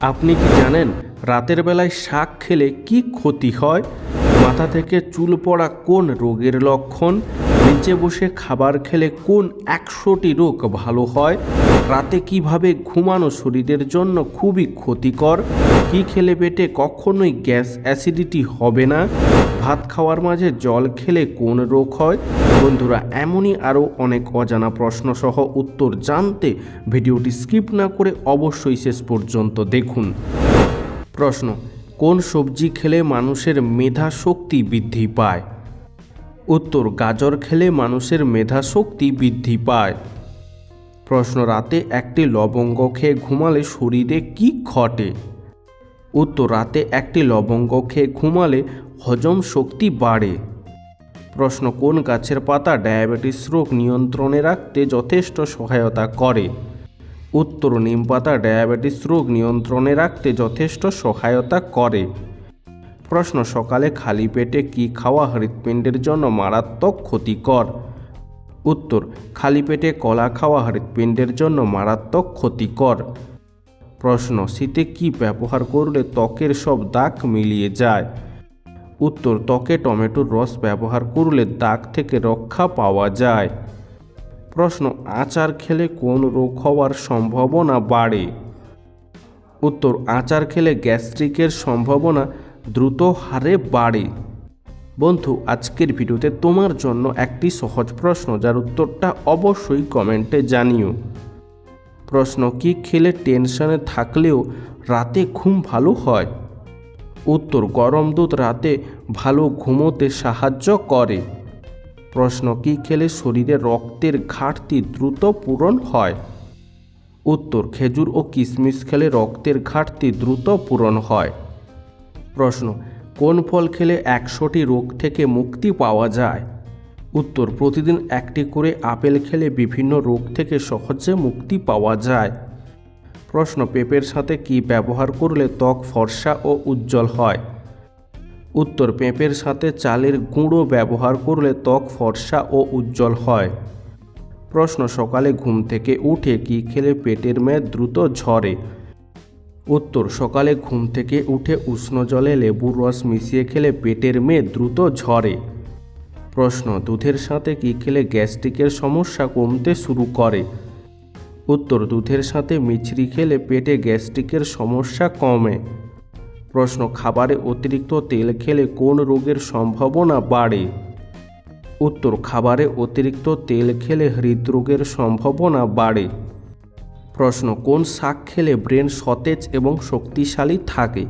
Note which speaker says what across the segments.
Speaker 1: আপনি কি জানেন রাতের বেলায় শাক খেলে কি ক্ষতি হয়? মাথা থেকে চুল পড়া কোন রোগের লক্ষণ? নিচে বসে খাবার খেলে কোন একশোটি রোগ ভালো হয়? রাতে কীভাবে ঘুমানো শরীরের জন্য খুবই ক্ষতিকর? কি খেলে পেটে কখনোই গ্যাস অ্যাসিডিটি হবে না? ভাত খাওয়ার মাঝে জল খেলে কোন রোগ হয়? বন্ধুরা, এমনই আরও অনেক অজানা প্রশ্ন সহ উত্তর জানতে ভিডিওটি স্কিপ না করে অবশ্যই শেষ পর্যন্ত দেখুন। প্রশ্ন, কোন সবজি খেলে মানুষের মেধা শক্তি বৃদ্ধি পায়? উত্তর, গাজর খেলে মানুষের মেধা শক্তি বৃদ্ধি পায়। প্রশ্ন, রাতে একটি লবঙ্গ খেয়ে ঘুমালে শরীরে কি ঘটে? উত্তর, রাতে একটি লবঙ্গ খেয়ে ঘুমালে হজম শক্তি বাড়ে। প্রশ্ন, কোন গাছের পাতা ডায়াবেটিস রোগ নিয়ন্ত্রণে রাখতে যথেষ্ট সহায়তা করে? উত্তর, নিম পাতা ডায়াবেটিস রোগ নিয়ন্ত্রণে রাখতে যথেষ্ট সহায়তা করে। প্রশ্ন, সকালে খালি পেটে কি খাওয়া হৃৎপিণ্ডের জন্য মারাত্মক ক্ষতিকর? উত্তর, খালি পেটে কলা খাওয়া হৃৎপিণ্ডের জন্য মারাত্মক ক্ষতিকর। প্রশ্ন, শীতে কি ব্যবহার করলে ত্বকের সব দাগ মিলিয়ে যায়? উত্তর, ত্বকে টমেটোর রস ব্যবহার করলে দাগ থেকে রক্ষা পাওয়া যায়। প্রশ্ন, আচার খেলে কোন রোগ হওয়ার সম্ভাবনা বাড়ে? উত্তর, আচার খেলে গ্যাস্ট্রিকের সম্ভাবনা দ্রুত হারে বাড়ে। বন্ধু, আজকের ভিডিওতে তোমার জন্য একটি সহজ প্রশ্ন, যার উত্তরটা অবশ্যই কমেন্টে জানিও। প্রশ্ন, কি খেলে টেনশনে থাকলেও রাতে ঘুম ভালো হয়? উত্তর, গরম দুধ রাতে ভালো ঘুমোতে সাহায্য করে। প্রশ্ন, কি খেলে শরীরে রক্তের ঘাটতি দ্রুত পূরণ হয়? উত্তর, খেজুর ও কিশমিশ খেলে রক্তের ঘাটতি দ্রুত পূরণ হয়। প্রশ্ন, কোন ফল খেলে একশোটি রোগ থেকে মুক্তি পাওয়া যায়? উত্তর, প্রতিদিন একটি করে আপেল খেলে বিভিন্ন রোগ থেকে সহজে মুক্তি পাওয়া যায়। প্রশ্ন, পেঁপের সাথে কি ব্যবহার করলে ত্বক ফর্সা ও উজ্জ্বল হয়? উত্তর, পেঁপের সাথে চালের গুঁড়ো ব্যবহার করলে ত্বক ফর্সা ও উজ্জ্বল হয়। প্রশ্ন, সকালে ঘুম থেকে উঠে কি খেলে পেটের মেদ দ্রুত ঝরে? উত্তর, সকালে ঘুম থেকে উঠে উষ্ণ জলে লেবুর রস মিশিয়ে খেলে পেটের মেদ দ্রুত ঝরে। প্রশ্ন, দুধের সাথে কি খেলে গ্যাস্ট্রিকের সমস্যা কমতে শুরু করে? উত্তর, দুধের সাথে মিছরি খেলে পেটে গ্যাস্ট্রিকের সমস্যা কমে। প্রশ্ন, খাবারে অতিরিক্ত তেল খেলে কোন রোগের সম্ভাবনা বাড়ে? উত্তর, খাবারে অতিরিক্ত তেল খেলে হৃদরোগের সম্ভাবনা বাড়ে। প্রশ্ন, কোন শাক খেলে ব্রেন সতেজ এবং শক্তিশালী থাকে?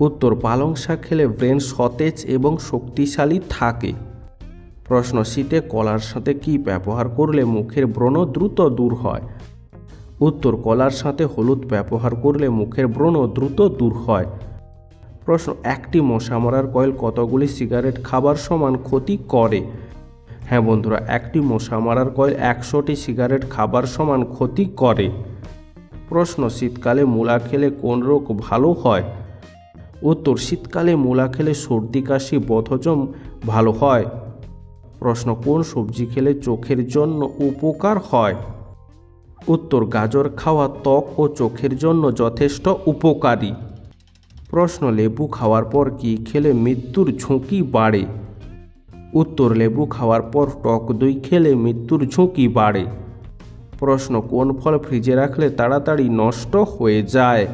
Speaker 1: উত্তর, পালং শাক খেলে ব্রেন সতেজ এবং শক্তিশালী থাকে। প্রশ্ন শীতে কলার সাথে কি ব্যবহার করলে মুখের ব্রণ দ্রুত দূর হয়? উত্তর, কলার সাথে হলুদ ব্যবহার করলে মুখের ব্রণ দ্রুত দূর হয়। প্রশ্ন, একটি মশা মারার কয়েল কতগুলি সিগারেট খাবার সমান ক্ষতি করে? হ্যাঁ বন্ধুরা, একটি মশা মারার কয়েল একশোটি সিগারেট খাবার সমান ক্ষতি করে। প্রশ্ন, শীতকালে মূলা খেলে কোন রোগ ভালো হয়? উত্তর, শীতকালে মূলা খেলে সর্দি, কাশি বধজম ভালো হয়। প্রশ্ন, কোন সবজি খেলে চোখের জন্য উপকার হয়? উত্তর, গাজর খাওয়া ত্বক ও চোখের জন্য যথেষ্ট উপকারী। প্রশ্ন, লেবু খাওয়ার পর কি খেলে মৃত্যুর ঝুঁকি বাড়ে? উত্তর, লেবু খাওয়ার পর টক দই খেলে মৃত্যুর ঝুঁকি বাড়ে। প্রশ্ন, কোন ফল ফ্রিজে রাখলে তাড়াতাড়ি নষ্ট হয়ে যায়?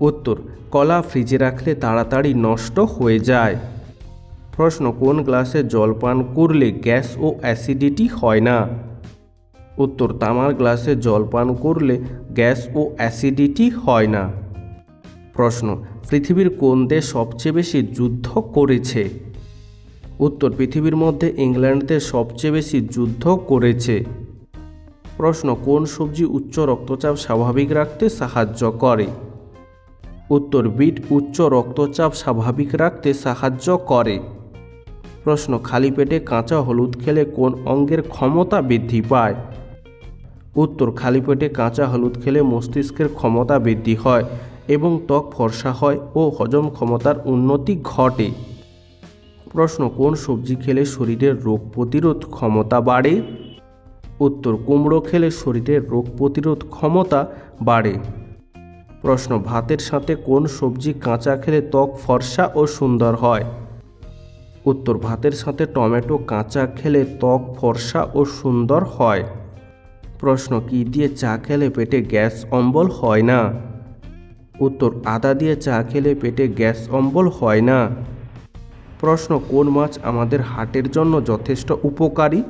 Speaker 1: উত্তর, কলা ফ্রিজে রাখলে তাড়াতাড়ি নষ্ট হয়ে যায়। প্রশ্ন, কোন গ্লাসে জল পান করলে গ্যাস ও অ্যাসিডিটি হয় না? উত্তর, তামার গ্লাসে জল পান করলে গ্যাস ও অ্যাসিডিটি হয় না। প্রশ্ন, পৃথিবীর কোন দেশ সবচেয়ে বেশি যুদ্ধ করেছে? উত্তর, পৃথিবীর মধ্যে ইংল্যান্ড দেশ সবচেয়ে বেশি যুদ্ধ করেছে। প্রশ্ন, কোন সবজি উচ্চ রক্তচাপ স্বাভাবিক রাখতে সাহায্য করে? উত্তর, বিট উচ্চ রক্তচাপ স্বাভাবিক রাখতে সাহায্য করে। প্রশ্ন, খালি পেটে কাঁচা হলুদ খেলে কোন অঙ্গের ক্ষমতা বৃদ্ধি পায়? উত্তর, খালি পেটে কাঁচা হলুদ খেলে মস্তিষ্কের ক্ষমতা বৃদ্ধি হয় এবং ত্বক ফর্সা হয় ও হজম ক্ষমতার উন্নতি ঘটে। প্রশ্ন, কোন সবজি খেলে শরীরের রোগ প্রতিরোধ ক্ষমতা বাড়ে? উত্তর, কুমড়ো খেলে শরীরের রোগ প্রতিরোধ ক্ষমতা বাড়ে। প্রশ্ন, ভাতের সাথে কোন সবজি কাঁচা খেলে ত্বক ফর্সা ও সুন্দর হয়? উত্তর ভাতের সাথে টমেটো, কাঁচা খেলে ত্বক ফর্সা ও সুন্দর হয়। প্রশ্ন, কি দিয়ে চা খেলে পেটে গ্যাস অম্বল হয় না? উত্তর, আদা দিয়ে চা খেলে পেটে গ্যাস অম্বল হয় না। প্রশ্ন, কোন মাছ আমাদের হার্টের জন্য যথেষ্ট উপকারী?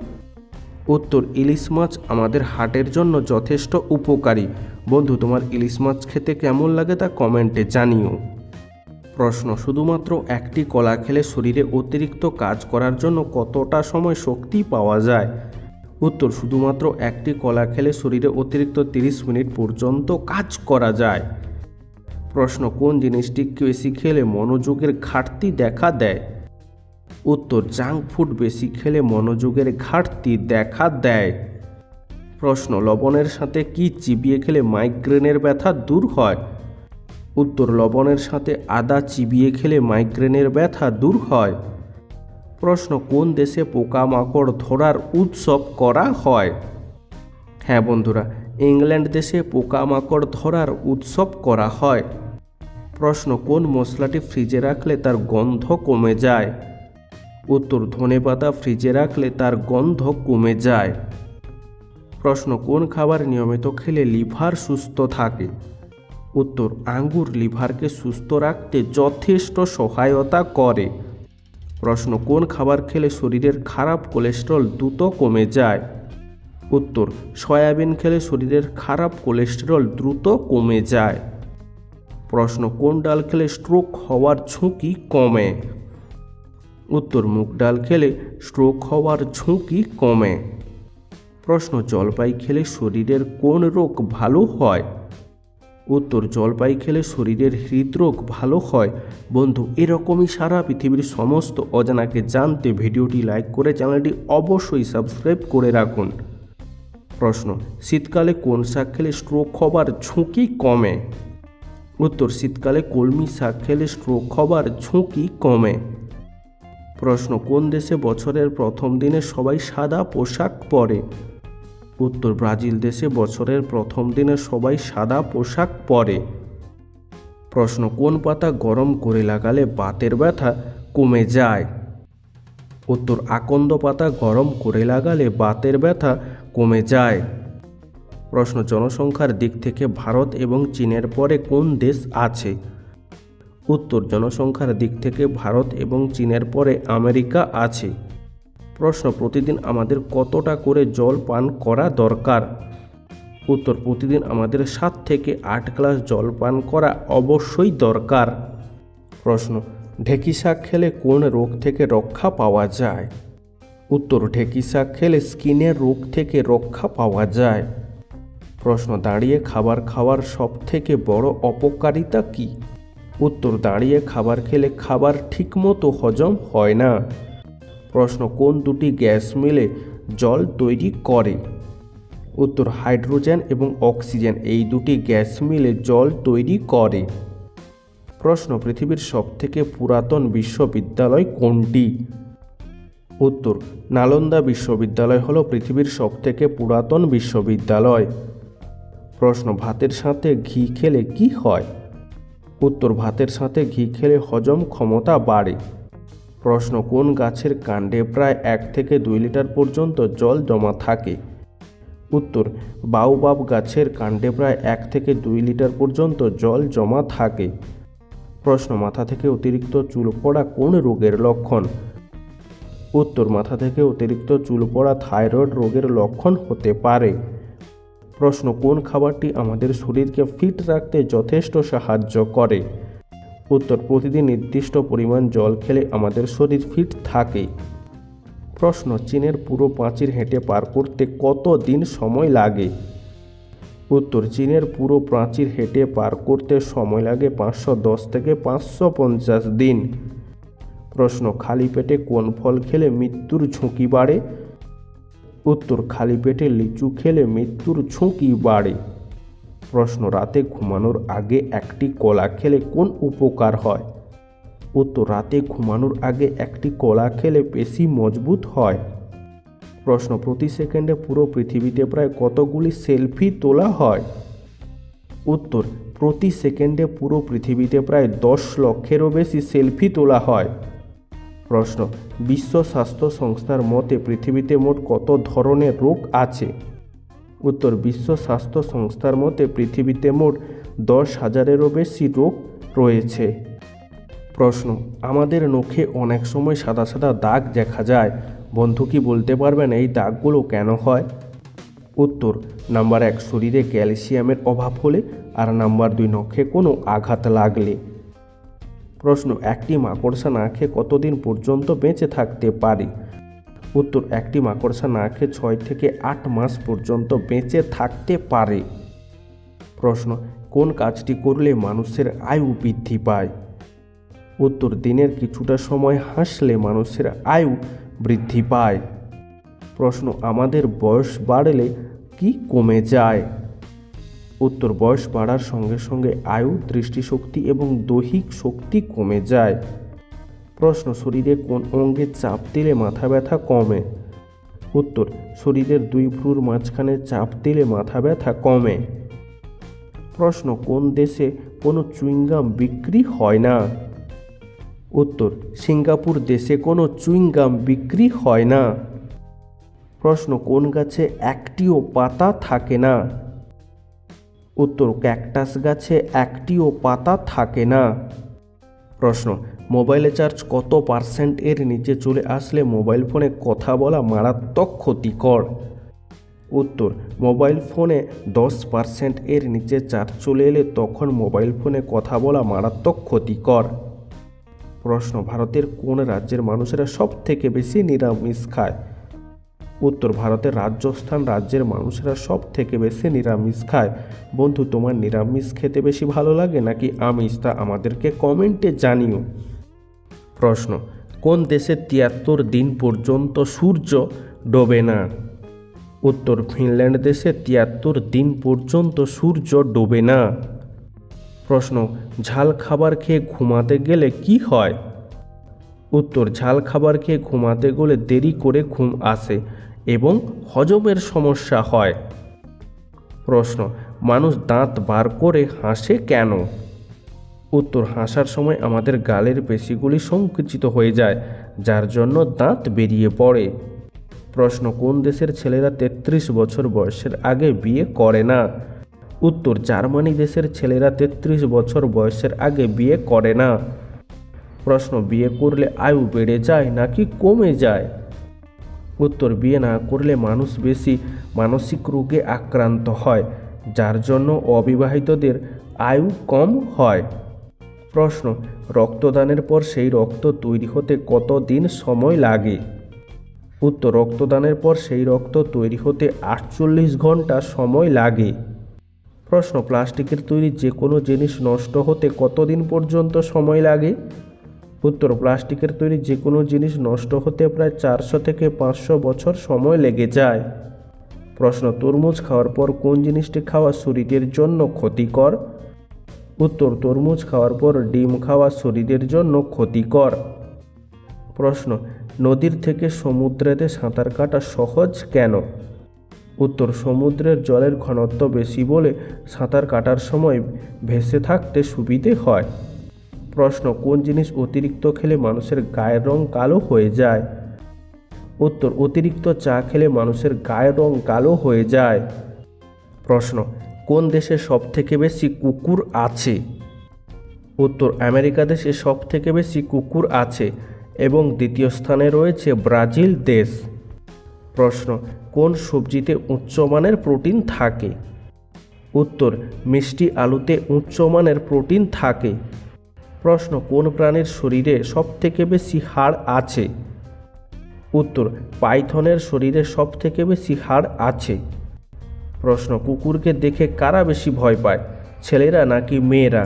Speaker 1: উত্তর, ইলিশ মাছ আমাদের হার্টের জন্য যথেষ্ট উপকারী। বন্ধু, তোমার ইলিশ মাছ খেতে কেমন লাগে তা কমেন্টে জানিও। প্রশ্ন, শুধুমাত্র একটি কলা খেলে শরীরে অতিরিক্ত কাজ করার জন্য কতটা সময় শক্তি পাওয়া যায়? উত্তর, শুধুমাত্র একটি কলা খেলে শরীরে অতিরিক্ত তিরিশ মিনিট পর্যন্ত কাজ করা যায়। প্রশ্ন, কোন জিনিসটি বেশি খেলে মনোযোগের ঘাটতি দেখা দেয়? উত্তর, জাঙ্ক ফুড বেশি খেলে মনোযোগের ঘাটতি দেখা দেয়। প্রশ্ন, লবণের সাথে কি চিবিয়ে খেলে মাইগ্রেনের ব্যথা দূর হয়? উত্তর লবণের সাথে আদা চিবিয়ে খেলে মাইগ্রেনের ব্যথা দূর হয়। প্রশ্ন, কোন দেশে পোকামাকড় ধরার উৎসব করা হয়? হ্যাঁ বন্ধুরা, ইংল্যান্ড দেশে পোকামাকড় ধরার উৎসব করা হয়। প্রশ্ন, কোন মশলাটি ফ্রিজে রাখলে তার গন্ধ কমে যায়? উত্তর ধনেপাতা ফ্রিজে রাখলে তার গন্ধ কমে যায়। প্রশ্ন, কোন খাবার নিয়মিত খেলে লিভার সুস্থ থাকে? উত্তর, আঙ্গুর লিভারকে সুস্থ রাখতে যথেষ্ট সহায়তা করে। প্রশ্ন, কোন খাবার খেলে শরীরের খারাপ কোলেস্ট্রল দ্রুত কমে যায়? উত্তর, সয়াবিন খেলে শরীরের খারাপ কোলেস্টেরল দ্রুত কমে যায়। প্রশ্ন, কোন ডাল খেলে স্ট্রোক হওয়ার ঝুঁকি কমে? উত্তর, মুগ ডাল খেলে স্ট্রোক হওয়ার ঝুঁকি কমে। প্রশ্ন, জলপাই খেলে শরীরের কোন রোগ ভালো হয়? উত্তর জলপাই খেলে শরীরের হৃদরোগ ভালো হয়। বন্ধু, এরকমই সারা পৃথিবীর সমস্ত অজানাকে জানতে ভিডিওটি লাইক করে চ্যানেলটি অবশ্যই সাবস্ক্রাইব করে রাখুন। প্রশ্ন, শীতকালে কোন শাক খেলে স্ট্রোক হবার ঝুঁকি কমে? উত্তর, শীতকালে কলমি শাক খেলে স্ট্রোক হবার ঝুঁকি কমে। প্রশ্ন, কোন দেশে বছরের প্রথম দিনে সবাই সাদা পোশাক পরে? উত্তর ব্রাজিল দেশে বছরের প্রথম দিনে সবাই সাদা পোশাক পরে। প্রশ্ন, কোন পাতা গরম করে লাগালে বাতের ব্যথা কমে যায়? উত্তর, আকন্দ পাতা গরম করে লাগালে বাতের ব্যথা কমে যায়। প্রশ্ন, জনসংখ্যার দিক থেকে ভারত এবং চীনের পরে কোন দেশ আছে? উত্তর, জনসংখ্যার দিক থেকে ভারত এবং চীনের পরে আমেরিকা আছে। প্রশ্ন, প্রতিদিন আমাদের কতটা করে জল পান করা দরকার? উত্তর, প্রতিদিন আমাদের সাত থেকে আট গ্লাস জল পান করা অবশ্যই দরকার। প্রশ্ন, ঢেঁকি শাক খেলে কোন রোগ থেকে রক্ষা পাওয়া যায়? উত্তর, ঢেকি শাক খেলে স্কিনের রোগ থেকে রক্ষা পাওয়া যায়। প্রশ্ন, দাঁড়িয়ে খাবার খাওয়ার সব থেকে বড় অপকারিতা কী? উত্তর, দাঁড়িয়ে খাবার খেলে খাবার ঠিকমতো হজম হয় না। প্রশ্ন, কোন দুটি গ্যাস মিলে জল তৈরি করে? উত্তর, হাইড্রোজেন এবং অক্সিজেন, এই দুটি গ্যাস মিলে জল তৈরি করে। প্রশ্ন, পৃথিবীর সবথেকে পুরাতন বিশ্ববিদ্যালয় কোনটি? উত্তর, নালন্দা বিশ্ববিদ্যালয় হলো পৃথিবীর সবথেকে পুরাতন বিশ্ববিদ্যালয়। প্রশ্ন, ভাতের সাথে ঘি খেলে কি হয়? উত্তর, ভাতের সাথে ঘি খেলে হজম ক্ষমতা বাড়ে। প্রশ্ন, কোন গাছের কাণ্ডে প্রায় এক থেকে দুই লিটার পর্যন্ত জল জমা থাকে? উত্তর বাউবাব গাছের কাণ্ডে প্রায় এক থেকে দুই লিটার পর্যন্ত জল জমা থাকে। প্রশ্ন, মাথা থেকে অতিরিক্ত চুল পড়া কোন রোগের লক্ষণ? উত্তর, মাথা থেকে অতিরিক্ত চুল পড়া থাইরয়েড রোগের লক্ষণ হতে পারে। প্রশ্ন, কোন খাবারটি আমাদের শরীরকে ফিট রাখতে যথেষ্ট সাহায্য করে? উত্তর, প্রতিদিন নির্দিষ্ট পরিমাণ জল খেলে আমাদের শরীর ফিট থাকে। প্রশ্ন, চীনের পুরো প্রাচীর হেঁটে পার করতে কত দিন সময় লাগে? উত্তর, চীনের পুরো প্রাচীর হেঁটে পার করতে সময় লাগে পাঁচশো দশ থেকে পাঁচশো পঞ্চাশ দিন। প্রশ্ন, খালি পেটে কোন ফল খেলে মৃত্যুর ঝুঁকি বাড়ে? উত্তর, খালি পেটে লিচু খেলে মৃত্যুর ঝুঁকি বাড়ে। প্রশ্ন, রাতে ঘুমানোর আগে একটি কলা খেলে কোন উপকার হয়? উত্তর, রাতে ঘুমানোর আগে একটি কলা খেলে পেশি মজবুত হয়। প্রশ্ন, প্রতি সেকেন্ডে পুরো পৃথিবীতে প্রায় কতগুলি সেলফি তোলা হয়? উত্তর, প্রতি সেকেন্ডে পুরো পৃথিবীতে প্রায় দশ লক্ষেরও বেশি সেলফি তোলা হয়। প্রশ্ন, বিশ্ব স্বাস্থ্য সংস্থার মতে পৃথিবীতে মোট কত ধরনের রোগ আছে? উত্তর বিশ্ব স্বাস্থ্য সংস্থার মতে পৃথিবীতে মোট দশ হাজারেরও বেশি রোগ রয়েছে। প্রশ্ন, আমাদের নখে অনেক সময় সাদা সাদা দাগ দেখা যায়। বন্ধু কি বলতে পারবেন এই দাগগুলো কেন হয়? উত্তর, নাম্বার এক, শরীরে ক্যালসিয়ামের অভাব হলে আর নাম্বার দুই, নখে কোনো আঘাত লাগলে। প্রশ্ন, একটি মাকড়সা না খেয়ে কতদিন পর্যন্ত বেঁচে থাকতে পারে? উত্তর, একটি মাকড়সা না খেয়ে ছয় থেকে আট মাস পর্যন্ত বেঁচে থাকতে পারে। প্রশ্ন, কোন কাজটি করলে মানুষের আয়ু বৃদ্ধি পায়? উত্তর, দিনের কিছুটা সময় হাসলে মানুষের আয়ু বৃদ্ধি পায়। প্রশ্ন, আমাদের বয়স বাড়লে কি কমে যায়? উত্তর, বয়স বাড়ার সঙ্গে সঙ্গে আয়ু, দৃষ্টিশক্তি এবং দৈহিক শক্তি কমে যায়। প্রশ্ন, শরীরে কোন অঙ্গে চাপ দিলে মাথা ব্যথা কমে? উত্তর, শরীরের দুই ভ্রুর মাঝখানে চাপ দিলে মাথা ব্যথা কমে। প্রশ্ন, কোন দেশে কোনো চুইংগাম বিক্রি হয় না? উত্তর, সিঙ্গাপুর দেশে কোনো চুইংগাম বিক্রি হয় না। প্রশ্ন, কোন গাছে একটিও পাতা থাকে না? উত্তর, ক্যাকটাস গাছে একটিও পাতা থাকে না। প্রশ্ন মোবাইলে চার্জ কত পার্সেন্ট এর নিচে চলে আসলে মোবাইল ফোনে কথা বলা মারাত্মক ক্ষতিকর? উত্তর, মোবাইল ফোনে দশ পার্সেন্ট এর নিচে চার্জ চলে এলে তখন মোবাইল ফোনে কথা বলা মারাত্মক ক্ষতিকর। প্রশ্ন, ভারতের কোন রাজ্যের মানুষেরা সব থেকে বেশি নিরামিষ খায়? উত্তর, ভারতের রাজস্থান রাজ্যের মানুষেরা সব থেকে বেশি নিরামিষ খায়। বন্ধু, তোমার নিরামিষ খেতে বেশি ভালো লাগে নাকি আমিষ? তা আমাদেরকে কমেন্টে জানিও। প্রশ্ন, কোন দেশে তিয়াত্তর দিন পর্যন্ত সূর্য ডোবে না? উত্তর, ফিনল্যান্ড দেশে তিয়াত্তর দিন পর্যন্ত সূর্য ডোবে না। প্রশ্ন, ঝাল খাবার খেয়ে ঘুমাতে গেলে কি হয়? উত্তর, ঝাল খাবার খেয়ে ঘুমাতে গেলে দেরি করে ঘুম আসে এবং হজমের সমস্যা হয়। প্রশ্ন, মানুষ দাঁত বার করে হাসে কেন? উত্তর হাসার সময় আমাদের গালের পেশিগুলি সংকুচিত হয়ে যায়, যার জন্য দাঁত বেরিয়ে পড়ে। প্রশ্ন, কোন দেশের ছেলেরা তেত্রিশ বছর বয়সের আগে বিয়ে করে না? উত্তর, জার্মানি দেশের ছেলেরা তেত্রিশ বছর বয়সের আগে বিয়ে করে না। প্রশ্ন, বিয়ে করলে আয়ু বেড়ে যায় নাকি কমে যায়? উত্তর, বিয়ে না করলে মানুষ বেশি মানসিক রোগে আক্রান্ত হয়, যার জন্য অবিবাহিতদের আয়ু কম হয়। প্রশ্ন, রক্তদানের পর সেই রক্ত তৈরি হতে কত দিন সময় লাগে? উত্তর, রক্তদানের পর সেই রক্ত তৈরি হতে আটচল্লিশ ঘণ্টা সময় লাগে। প্রশ্ন, প্লাস্টিকের তৈরি যে কোনো জিনিস নষ্ট হতে কতদিন পর্যন্ত সময় লাগে? উত্তর, প্লাস্টিকের তৈরি যে কোনো জিনিস নষ্ট হতে প্রায় চারশো থেকে পাঁচশো বছর সময় লেগে যায়। প্রশ্ন, তরমুজ খাওয়ার পর কোন জিনিসটি খাওয়া শরীরের জন্য ক্ষতিকর? উত্তর, তরমুজ খাওয়ার পর ডিম খাওয়া শরীরের জন্য ক্ষতিকর। প্রশ্ন, নদীর থেকে সমুদ্রেতে সাঁতার কাটা সহজ কেন? উত্তর, সমুদ্রের জলের ঘনত্ব বেশি বলে সাঁতার কাটার সময় ভেসে থাকতে সুবিধে হয়। প্রশ্ন, কোন জিনিস অতিরিক্ত খেলে মানুষের গায়ের রং কালো হয়ে যায়? উত্তর, অতিরিক্ত চা খেলে মানুষের গায়ের রং কালো হয়ে যায়। প্রশ্ন কোন দেশে সব থেকে বেশি কুকুর আছে? উত্তর আমেরিকা দেশে সব থেকে বেশি কুকুর আছে এবং দ্বিতীয় স্থানে রয়েছে ব্রাজিল দেশ। প্রশ্ন, কোন সবজিতে উচ্চমানের প্রোটিন থাকে? উত্তর, মিষ্টি আলুতে উচ্চমানের প্রোটিন থাকে। প্রশ্ন, কোন প্রাণীর শরীরে সবথেকে বেশি হাড় আছে? উত্তর, পাইথনের শরীরে সবথেকে বেশি হাড় আছে। প্রশ্ন, কুকুরকে দেখে কারা বেশি ভয় পায়, ছেলেরা নাকি মেয়েরা?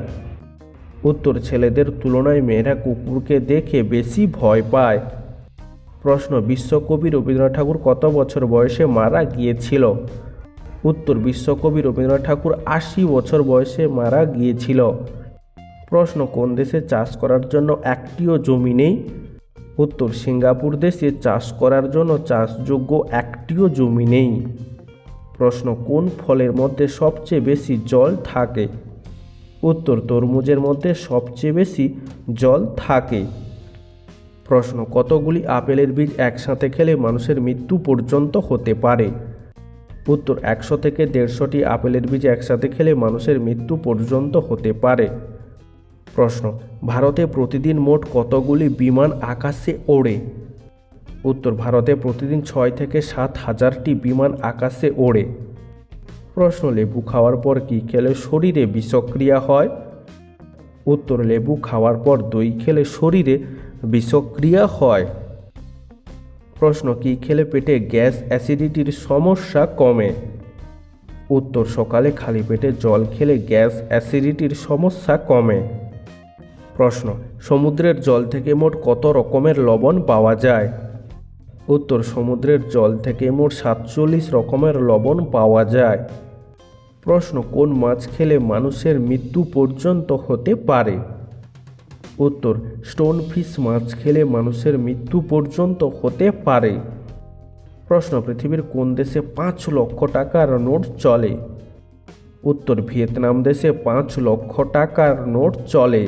Speaker 1: উত্তর, ছেলেদের তুলনায় মেয়েরা কুকুরকে দেখে বেশি ভয় পায়। প্রশ্ন, বিশ্বকবি রবীন্দ্রনাথ ঠাকুর কত বছর বয়সে মারা গিয়েছিল? উত্তর, বিশ্বকবি রবীন্দ্রনাথ ঠাকুর আশি বছর বয়সে মারা গিয়েছিল। প্রশ্ন, কোন দেশে চাষ করার জন্য একটিও জমি নেই? উত্তর, সিঙ্গাপুর দেশে চাষ করার জন্য চাষযোগ্য একটিও জমি নেই। প্রশ্ন, কোন ফলের মধ্যে সবচেয়ে বেশি জল থাকে? উত্তর, তরমুজের মধ্যে সবচেয়ে বেশি জল থাকে। প্রশ্ন, কতগুলি আপেলের বীজ একসাথে খেলে মানুষের মৃত্যু পর্যন্ত হতে পারে? উত্তর, একশো থেকে দেড়শোটি আপেলের বীজ একসাথে খেলে মানুষের মৃত্যু পর্যন্ত হতে পারে। প্রশ্ন, ভারতে প্রতিদিন মোট কতগুলি বিমান আকাশে ওড়ে? উত্তর ভারতে প্রতিদিন ছয় থেকে সাত হাজারটি বিমান আকাশে ওড়ে। প্রশ্ন, লেবু খাওয়ার পর কি খেলে শরীরে বিষক্রিয়া হয়? উত্তর, লেবু খাওয়ার পর দই খেলে শরীরে বিষক্রিয়া হয়। প্রশ্ন, কি খেলে পেটে গ্যাস অ্যাসিডিটির সমস্যা কমে? উত্তর, সকালে খালি পেটে জল খেলে গ্যাস অ্যাসিডিটির সমস্যা কমে। প্রশ্ন, সমুদ্রের জল থেকে মোট কত রকমের লবণ পাওয়া যায়? উত্তর সমুদ্রের জল থেকে মোট সাতচল্লিশ রকমের লবণ পাওয়া যায়। প্রশ্ন, কোন মাছ খেলে মানুষের মৃত্যু পর্যন্ত হতে পারে? উত্তর স্টোন স্টোনফিশ মাছ খেলে মানুষের মৃত্যু পর্যন্ত হতে পারে। প্রশ্ন, পৃথিবীর কোন দেশে পাঁচ লক্ষ টাকার নোট চলে? উত্তর, ভিয়েতনাম দেশে পাঁচ লক্ষ টাকার নোট চলে।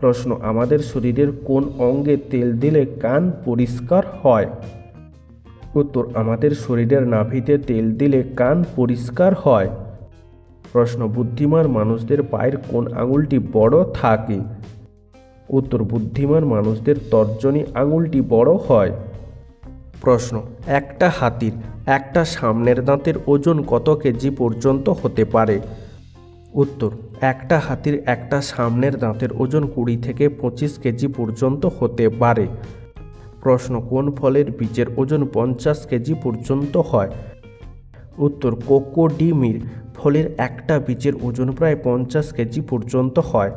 Speaker 1: প্রশ্ন, আমাদের শরীরের কোন অঙ্গে তেল দিলে কান পরিষ্কার হয়? উত্তর, আমাদের শরীরের নাভিতে তেল দিলে কান পরিষ্কার হয়। প্রশ্ন, বুদ্ধিমান মানুষদের পায়ের কোন আঙুলটি বড় থাকে? উত্তর, বুদ্ধিমান মানুষদের তর্জনী আঙুলটি বড় হয়। প্রশ্ন, একটা হাতির একটা সামনের দাঁতের ওজন কত কেজি পর্যন্ত হতে পারে? উত্তর একটা হাতির একটা সামনের দাঁতের ওজন কুড়ি থেকে পঁচিশ কেজি পর্যন্ত হতে পারে। প্রশ্ন, কোন ফলের বীজের ওজন পঞ্চাশ কেজি পর্যন্ত হয়? উত্তর, কোকোডিমির ফলের একটা বীজের ওজন প্রায় পঞ্চাশ কেজি পর্যন্ত হয়।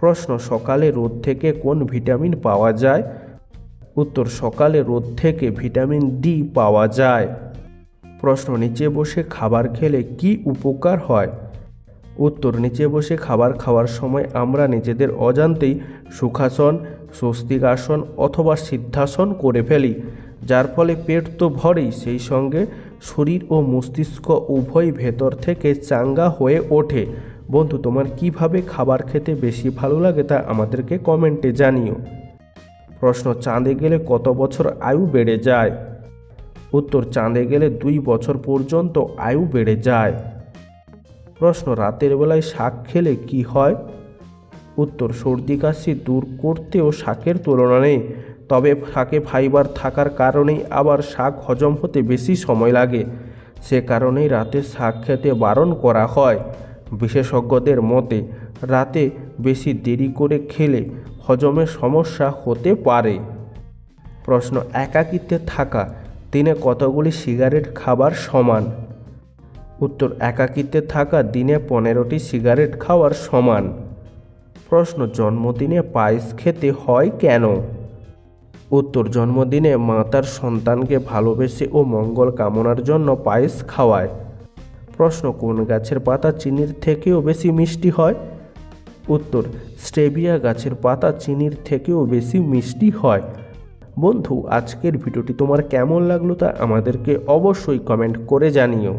Speaker 1: প্রশ্ন, সকালে রোদ থেকে কোন ভিটামিন পাওয়া যায়? উত্তর, সকালে রোদ থেকে ভিটামিন ডি পাওয়া যায়। প্রশ্ন, নিচে বসে খাবার খেলে কি উপকার হয়? উত্তর নিচে বসে খাবার খাওয়ার সময় আমরা নিজেদের অজান্তেই সুখাসন, স্বস্তিকাসন অথবা সিদ্ধাসন করে ফেলি, যার ফলে পেট তো ভরেই সেই সঙ্গে শরীর ও মস্তিষ্ক উভয় ভেতর থেকে চাঙ্গা হয়ে ওঠে। বন্ধু, তোমার কীভাবে খাবার খেতে বেশি ভালো লাগে তা আমাদেরকে কমেন্টে জানিও। প্রশ্ন, চাঁদে গেলে কত বছর আয়ু বেড়ে যায়? উত্তর, চাঁদে গেলে দুই বছর পর্যন্ত আয়ু বেড়ে যায়। প্রশ্ন, রাতের বেলায় শাক খেলে কি হয়? উত্তর, সর্দি কাশি দূর করতেও শাকের তুলনা নেই, তবে শাকে ফাইবার থাকার কারণেই আবার শাক হজম হতে বেশি সময় লাগে। সে কারণেই রাতে শাক খেতে বারণ করা হয়। বিশেষজ্ঞদের মতে, রাতে বেশি দেরি করে খেলে হজমের সমস্যা হতে পারে। প্রশ্ন, একাকিত্বে থাকা দিনে কতগুলি সিগারেট খাবার সমান? উত্তর, একাকিত্বে থাকা দিনে পনেরোটি সিগারেট খাওয়ার সমান। প্রশ্ন, জন্মদিনে পায়েস খেতে হয় কেন? উত্তর, জন্মদিনে মা তার সন্তানকে ভালোবেসে ও মঙ্গল কামনার জন্য পায়েস খাওয়ায়। প্রশ্ন, কোন গাছের পাতা চিনির থেকেও বেশি মিষ্টি হয়? উত্তর, স্টেবিয়া গাছের পাতা চিনির থেকেও বেশি মিষ্টি হয়। বন্ধু, আজকের ভিডিওটি তোমার কেমন লাগল তা আমাদেরকে অবশ্যই কমেন্ট করে জানিও।